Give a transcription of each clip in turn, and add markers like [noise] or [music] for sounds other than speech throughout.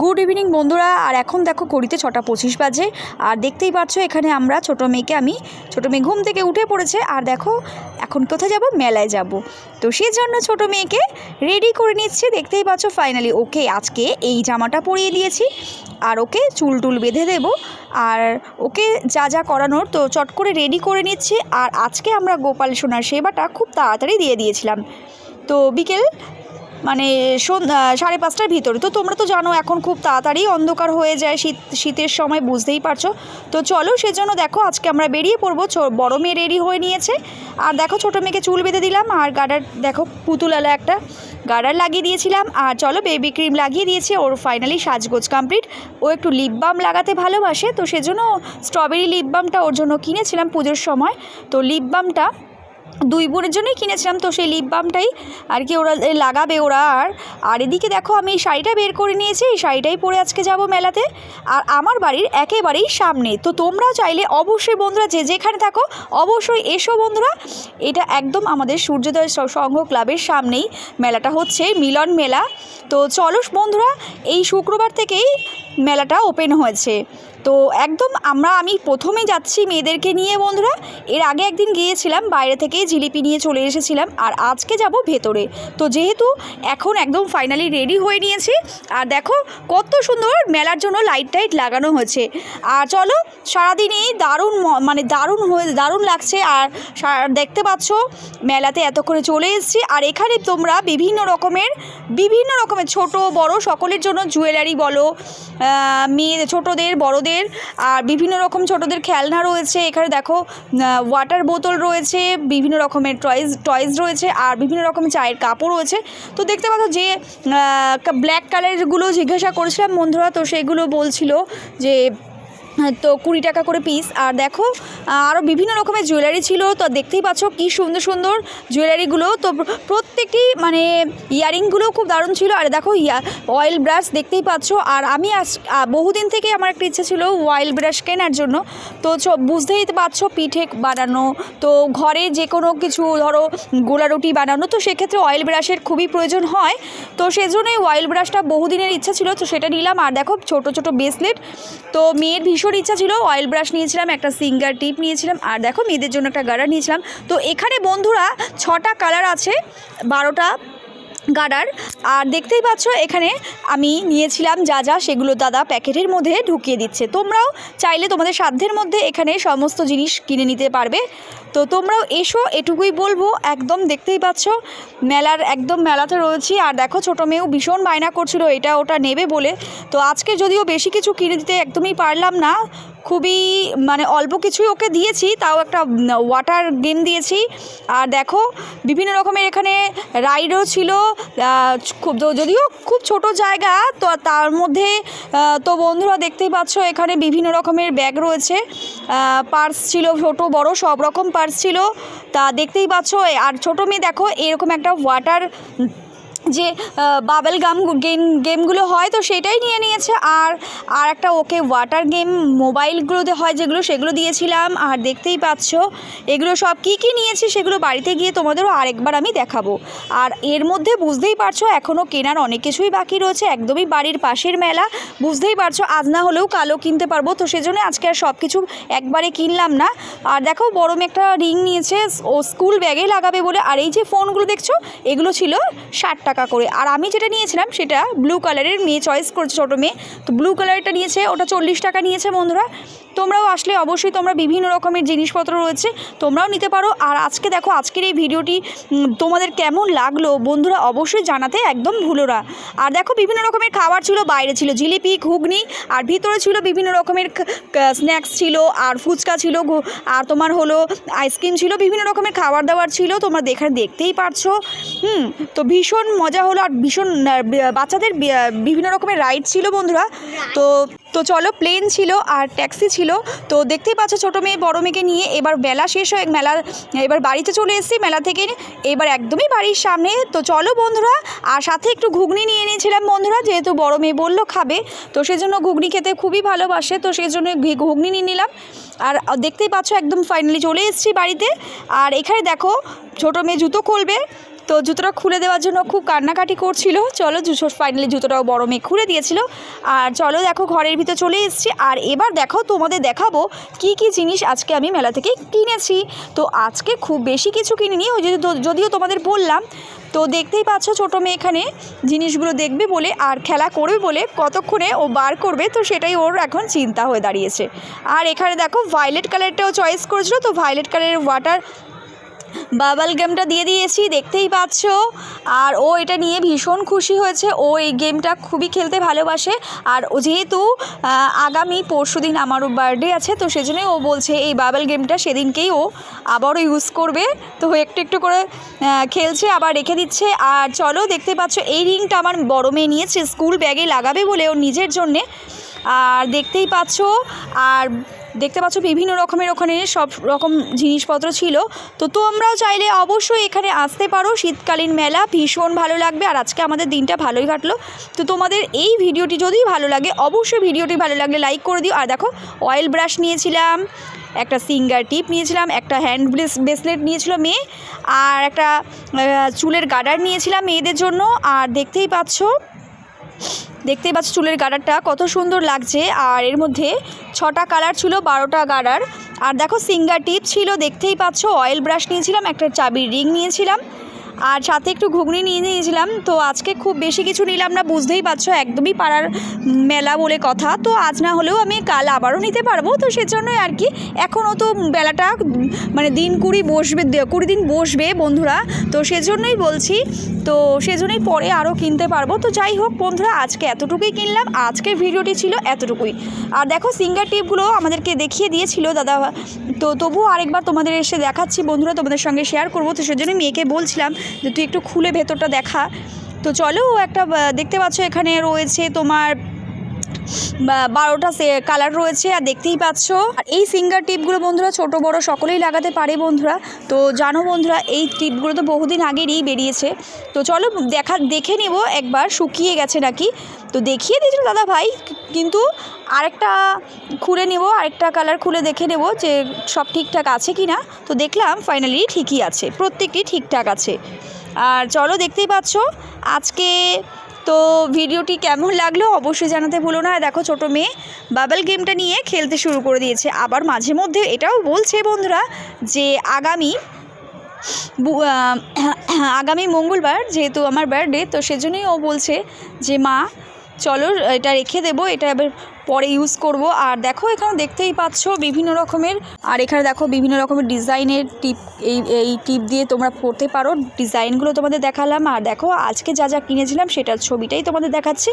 Good evening বন্ধুরা। আর এখন দেখো ঘড়িতে ছটা পঁচিশ বাজে। আর দেখতেই পাচ্ছ, এখানে আমরা ছোটো মেয়েকে আমি, ছোটো মেয়ে ঘুম থেকে উঠে পড়েছে। আর দেখো, এখন কোথায় যাব? মেলায় যাব। তো সেই জন্য ছোটো মেয়েকে রেডি করে নিচ্ছে। দেখতেই পাচ্ছ ফাইনালি ওকে আজকে এই জামাটা পরিয়ে দিয়েছি। আর ওকে চুল টুল বেঁধে দেব। আর ওকে যা যা করানোর, তো চট করে রেডি করে নিচ্ছি। আর আজকে আমরা গোপাল সোনার সেবাটা খুব তাড়াতাড়ি দিয়ে দিয়েছিলাম। তো বিকেল মানে সাড়ে পাঁচটার ভিতরে। তো তোমরা তো জানো এখন খুব তাড়াতাড়ি অন্ধকার হয়ে যায়, শীত, শীতের সময় বুঝতেই পারছ। তো চলো সেজন্য দেখো আজকে আমরা বেরিয়ে পড়ব বড় মেয়ে রেডি হয়ে নিয়েছে। আর দেখো ছোটো মেয়েকে চুল বেঁধে দিলাম, আর গাডার, দেখো পুতুলালা একটা গাডার লাগিয়ে দিয়েছিলাম। আর চলো বেবি ক্রিম লাগিয়ে দিয়েছি, ওর ফাইনালি সাজগোজ কমপ্লিট ও একটু লিপ বাম লাগাতে ভালোবাসে, তো সেজন্য স্ট্রবেরি লিপ বামটা ওর জন্য কিনেছিলাম পুজোর সময়। তো লিপ বামটা দুই বোনের জন্যই কিনেছিলাম, তো সেই লিপ বামটাই আর কি ওরা লাগাবে ওরা আর। আর এদিকে দেখো, আমি এই শাড়িটা বের করে নিয়েছি, এই শাড়িটাই পরে আজকে যাব মেলাতে। আর আমার বাড়ির একেবারেই সামনে। তো তোমরাও চাইলে অবশ্যই বন্ধুরা, যে যেখানে থাকো, অবশ্যই এসো বন্ধুরা। এটা একদম আমাদের সূর্যোদয় সংঘ ক্লাবের সামনেই মেলাটা হচ্ছে, মিলন মেলা। তো চলো বন্ধুরা, এই শুক্রবার থেকেই মেলাটা ওপেন হয়েছে। তো একদম আমরা, আমি প্রথমে যাচ্ছি মেয়েদেরকে নিয়ে বন্ধুরা। এর আগে একদিন গিয়েছিলাম, বাইরে থেকে জিলিপি নিয়ে চলে এসেছিলাম, আর আজকে যাব ভেতরে। তো যেহেতু এখন একদম ফাইনালি রেডি হয়ে নিয়েছি, আর দেখো কত সুন্দর মেলার জন্য লাইট টাইট লাগানো হয়েছে। আর চলো, সারাদিনই দারুণ মানে দারুণ হয়ে, দারুণ লাগছে। আর দেখতে পাচ্ছ, মেলাতে এত করে চলে এসেছি। আর এখানে তোমরা বিভিন্ন রকমের বিভিন্ন রকমের ছোট, বড় সকলের জন্য জুয়েলারি বলো মেয়ে ছোটোদের, বড়োদের আর বিভিন্ন রকম ছোটোদের খেলনা রয়েছে। এখানে দেখো ওয়াটার বোতল রয়েছে, বিভিন্ন রকমের টয়েস টয়েস রয়েছে আর বিভিন্ন রকম চায়ের কাপড় রয়েছে। তো দেখতে পাচ্ছ যে ব্ল্যাক কালারগুলো জিজ্ঞাসা করেছিলাম বন্ধুরা, তো সেগুলো বলছিল যে তো কুড়ি টাকা করে পিস আর দেখো আরও বিভিন্ন রকমের জুয়েলারি ছিল, তো দেখতেই পাচ্ছ কি সুন্দর সুন্দর জুয়েলারিগুলো তো প্র- প্রত্যেকটি মানে ইয়ারিংগুলো খুব দারুণ ছিল। আর দেখো অয়েল ব্রাশ দেখতেই পাচ্ছ। আর আমি আজ বহুদিন থেকে আমার একটা ইচ্ছে ছিল অয়েল ব্রাশ কেনার জন্য। তো বুঝতেই পারছ পিঠে বানানো। তো ঘরে যে কোনো কিছু, ধরো, গোলা রুটি বানানো, তো সেক্ষেত্রে অয়েল ব্রাশের খুবই প্রয়োজন হয়। তো সেজন্যই অয়েল ব্রাশটা বহুদিনের ইচ্ছা ছিল, তো সেটা নিলাম। আর দেখো, ছোট ছোট ব্রেসলেট তো মেয়ের ভীষণ ইচ্ছা ছিল অয়েল ব্রাশ নিয়েছিলাম, একটা সিঙ্গার টিপ নিয়েছিলাম, আর দেখো মেয়েদের জন্য একটা গার্ডার নিয়েছিলাম। তো এখানে বন্ধুরা ছটা কালার আছে, বারোটা গার্ডার আর দেখতেই পাচ্ছ এখানে আমি নিয়েছিলাম যা যা, সেগুলো দাদা প্যাকেটের মধ্যে ঢুকিয়ে দিচ্ছে। তোমরাও চাইলে তোমাদের সাধ্যের মধ্যে এখানে সমস্ত জিনিস কিনে নিতে পারবে। তো তোমরাও এসো, এটুকুই বলব। একদম দেখতেই পাচ্ছ, মেলার একদম মেলাতে রয়েছি। আর দেখো, ছোটো মেয়েও ভীষণ বায়না করছিল, এটা ওটা নেবে বলে। তো আজকে যদিও বেশি কিছু কিনে দিতে একদমই পারলাম না খুবই মানে অল্প কিছুই ওকে দিয়েছি, তাও একটা ওয়াটার গেম দিয়েছি। আর দেখো, বিভিন্ন রকমের এখানে রাইডও ছিল খুব যদিও খুব ছোট জায়গা, তো তার মধ্যে তো বন্ধুরা দেখতেই পাচ্ছ, এখানে বিভিন্ন রকমের ব্যাগ রয়েছে। পার্স ছিল ছোট, বড়, সব রকম পার্স ছিল। তা দেখতেই পাচ্ছ, আর ছোটো মেয়ে দেখো, এরকম একটা ওয়াটার যে বাবেল গাম গেম, গেমগুলো হয় তো সেটাই নিয়ে নিয়েছে। আর আর একটা ওকে ওয়াটার গেম মোবাইলগুলোতে হয় যেগুলো সেগুলো দিয়েছিলাম। আর দেখতেই পাচ্ছ, এগুলো সব কি কি নিয়েছি সেগুলো বাড়িতে গিয়ে তোমাদেরও আরেকবার আমি দেখাবো। আর এর মধ্যে বুঝতেই পারছ এখনও কেনার অনেক কিছুই বাকি রয়েছে। একদমই বাড়ির পাশের মেলা। বুঝতেই পারছ, আজ না হলেও কালো কিনতে পারব। তো সেজন্য আজকে আর সব কিছু একবারে কিনলাম না। আর দেখো, বড় একটা রিং নিয়েছে, ও স্কুল ব্যাগে লাগাবে বলে। আর এই যে ফোনগুলো দেখছ, এগুলো ছিল ষাট টাকা করে। আর আমি যেটা নিয়েছিলাম সেটা ব্লু কালারের মেয়ে চয়েস করেছে ছোটো মেয়ে। তো ব্লু কালারটা নিয়েছে, ওটা চল্লিশ টাকা নিয়েছে বন্ধুরা। তোমরাও আসলে অবশ্যই তোমরা বিভিন্ন রকমের জিনিসপত্র রয়েছে, তোমরাও নিতে পারো। আর আজকে দেখো, আজকের এই ভিডিওটি তোমাদের কেমন লাগল বন্ধুরা অবশ্যই জানাতে একদম ভুলো না। আর দেখো, বিভিন্ন রকমের খাবার ছিল, বাইরে ছিল জিলিপি, ঘুগনি, আর ভিতরে ছিল বিভিন্ন রকমের স্ন্যাক্স ছিল, আর ফুচকা ছিল আর তোমার হলো আইসক্রিম ছিল, বিভিন্ন রকমের খাবার দাবার ছিল, তোমরা দেখার দেখতেই পারছ। হুম, তো ভীষণ মজা হলো, আর ভীষণ বাচ্চাদের বিভিন্ন রকমের রাইড ছিল বন্ধুরা। তো তো চলো প্লেন ছিল আর ট্যাক্সি ছিল। তো দেখতেই পাচ্ছ ছোটো মেয়ে, বড় মেয়েকে নিয়ে এবার মেলা শেষ হয়ে মেলা, এবার বাড়িতে চলে এসেছি। মেলা থেকে এবার একদমই বাড়ির সামনে। তো চলো বন্ধুরা, আর সাথে একটু ঘুগনি নিয়ে নিয়েছিলাম বন্ধুরা, যেহেতু বড় মেয়ে বলল খাবে। তো সেজন্য ঘুগনি খেতে খুবই ভালোবাসে, তো সেই জন্য ঘি- ঘুগনি নিয়ে নিলাম। আর দেখতেই পাচ্ছ একদম ফাইনালি চলে এসেছি বাড়িতে। আর এখানে দেখো, ছোটো মেয়ে জুতো খুলবে। তো জুতোটা খুলে দেওয়ার জন্য খুব কান্নাকাটি করছিল। চলো জুতো ফাইনালি জুতোটাও বড় মেয়ে খুলে দিয়েছিল। আর চলো দেখো ঘরের ভিতর চলে এসেছি। আর এবার দেখো তোমাদের দেখাবো কি কি জিনিস আজকে আমি মেলা থেকে কিনেছি। তো আজকে খুব বেশি কিছু কিনিনি, ওই যদিও তোমাদের বললাম। তো দেখতেই পাচ্ছ ছোটো মেয়ে এখানে জিনিসগুলো দেখবে বলে আর খেলা করবে বলে কতক্ষণে ও বার করবে, তো সেটাই ওর এখন চিন্তা হয়ে দাঁড়িয়েছে। আর এখানে দেখো ভায়োলেট কালারটাও চয়েস করেছিল, তো ভায়োলেট কালারের ওয়াটার বাবাল গেমটা দিয়ে দিয়েছি, দেখতেই পাচ্ছ। আর ও এটা নিয়ে ভীষণ খুশি হয়েছে। ও এই গেমটা খুবই খেলতে ভালোবাসে। আর ও যেহেতু আগামী পরশু দিন আমারও বার্থডে আছে, তো সেজন্যই ও বলছে এই বাবেল গেমটা সেদিনকেই ও আবারও ইউজ করবে। তো একটু একটু করে খেলছে, আবার রেখে দিচ্ছে। আর চলো দেখতে পাচ্ছ, এই রিংটা আমার বড় মেয়ে নিয়েছে, স্কুল ব্যাগে লাগাবে বলে ওর নিজের জন্যে। আর দেখতেই পাচ্ছ, আর দেখতে পাচ্ছ বিভিন্ন রকমের ওখানে সব রকম জিনিসপত্র ছিল। তো তোমরাও চাইলে অবশ্যই এখানে আসতে পারো। শীতকালীন মেলা ভীষণ ভালো লাগবে আর আজকে আমাদের দিনটা ভালোই কাটলো। তো তোমাদের এই ভিডিওটি যদি ভালো লাগে, অবশ্যই ভিডিওটি ভালো লাগলে লাইক করে দিও। আর দেখো অয়েল ব্রাশ নিয়েছিলাম, একটা সিঙ্গার টিপ নিয়েছিলাম, একটা হ্যান্ড ব্রেসলেট নিয়েছিল মেয়ে, আর একটা চুলের গার্ডার নিয়েছিলাম মেয়েদের জন্য। আর দেখতেই পাচ্ছ দেখতেই পাচ্ছ চুলের গার্ডারটা কত সুন্দর লাগছে। আর এর মধ্যে ছটা কালার ছিল, বারোটা গার্ডার আর দেখো, সিঙ্গার টিপ ছিল, দেখতেই পাচ্ছ অয়েল ব্রাশ নিয়েছিলাম, একটা চাবির রিং নিয়েছিলাম। আর সাথে একটু ঘুগনি নিয়ে নিয়েছিলাম, তো আজকে খুব বেশি কিছু নিলাম না, বুঝতেই পারছ, একদমই পাড়ার মেলা বলে কথা, তো আজ না হলেও আমি কাল আবারও নিতে পারব, তো সেজন্যই আর কি, এখনও তো বেলাটা মানে দিন কুড়ি বসবে কুড়ি দিন বসবে বন্ধুরা, তো সেজন্যই বলছি, তো সেজন্যই পরে আরও কিনতে পারব, তো যাই হোক বন্ধুরা, আজকে এতটুকুই কিনলাম, আজকের ভিডিওটি ছিল এতটুকুই। আর দেখো সিঙ্গার টিপগুলো আমাদেরকে দেখিয়ে দিয়েছিল দাদা, তো তবুও আরেকবার তোমাদের এসে দেখাচ্ছি বন্ধুরা, তোমাদের সঙ্গে শেয়ার করব, তো সেজন্য মেয়েকে বলছিলাম যে তুই একটু খুলে ভেতরটা দেখা। তো চলো একটা দেখতে পাচ্ছ এখানে রয়েছে তোমার বারোটা কালার রয়েছে, আর দেখতেই পাচ্ছ। আর এই সিঙ্গার টিপগুলো বন্ধুরা ছোট, বড় সকলেই লাগাতে পারে বন্ধুরা। তো জানো বন্ধুরা, এই টিপগুলো তো বহুদিন আগেরই বেরিয়েছে। তো চলো দেখা, দেখে নেব একবার, শুকিয়ে গেছে নাকি। তো দেখিয়ে দিয়েছিল দাদা ভাই কিন্তু আরেকটা খুলে নেব, আরেকটা কালার খুলে দেখে নেব যে সব ঠিকঠাক আছে কি না তো দেখলাম ফাইনালি ঠিকই আছে, প্রত্যেকটি ঠিকঠাক আছে। আর চলো দেখতেই পাচ্ছ, আজকে তো ভিডিওটি কেমন লাগল অবশ্যই জানাতে ভুলো না। দেখো ছোটো মেয়ে বাবেল গেমটা নিয়ে খেলতে শুরু করে দিয়েছে। আবার মাঝে মধ্যে এটাও বলছে বন্ধুরা যে আগামী [clears throat] আগামী মঙ্গলবার যেহেতু আমার বার্থডে তো সেজন্যই ও বলছে যে, মা, চলো, এটা রেখে দেবো। এটা এবার পরে ইউজ করব। আর দেখো, এখানে দেখতেই পাচ্ছ বিভিন্ন রকমের, আর এখানে দেখো বিভিন্ন রকমের ডিজাইনের টিপ, এই এই টিপ দিয়ে তোমরা পড়তে পারো। ডিজাইনগুলো তোমাদের দেখালাম। আর দেখো, আজকে যা যা কিনেছিলাম সেটার ছবিটাই তোমাদের দেখাচ্ছি।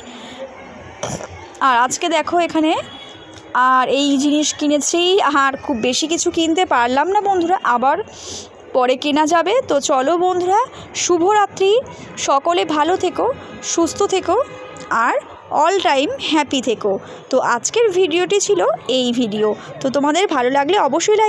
আর আজকে দেখো এখানে, আর এই জিনিস কিনেছি। আর খুব বেশি কিছু কিনতে পারলাম না বন্ধুরা, আবার পরে কেনা যাবে। তো চলো বন্ধুরা, শুভরাত্রি। সকলে ভালো থেকো, সুস্থ থেকো। আর অল টাইম হ্যাপি থেকো। তো আজকের ভিডিওটি ছিল এই ভিডিও তো তোমাদের ভালো লাগলে অবশ্যই লাইক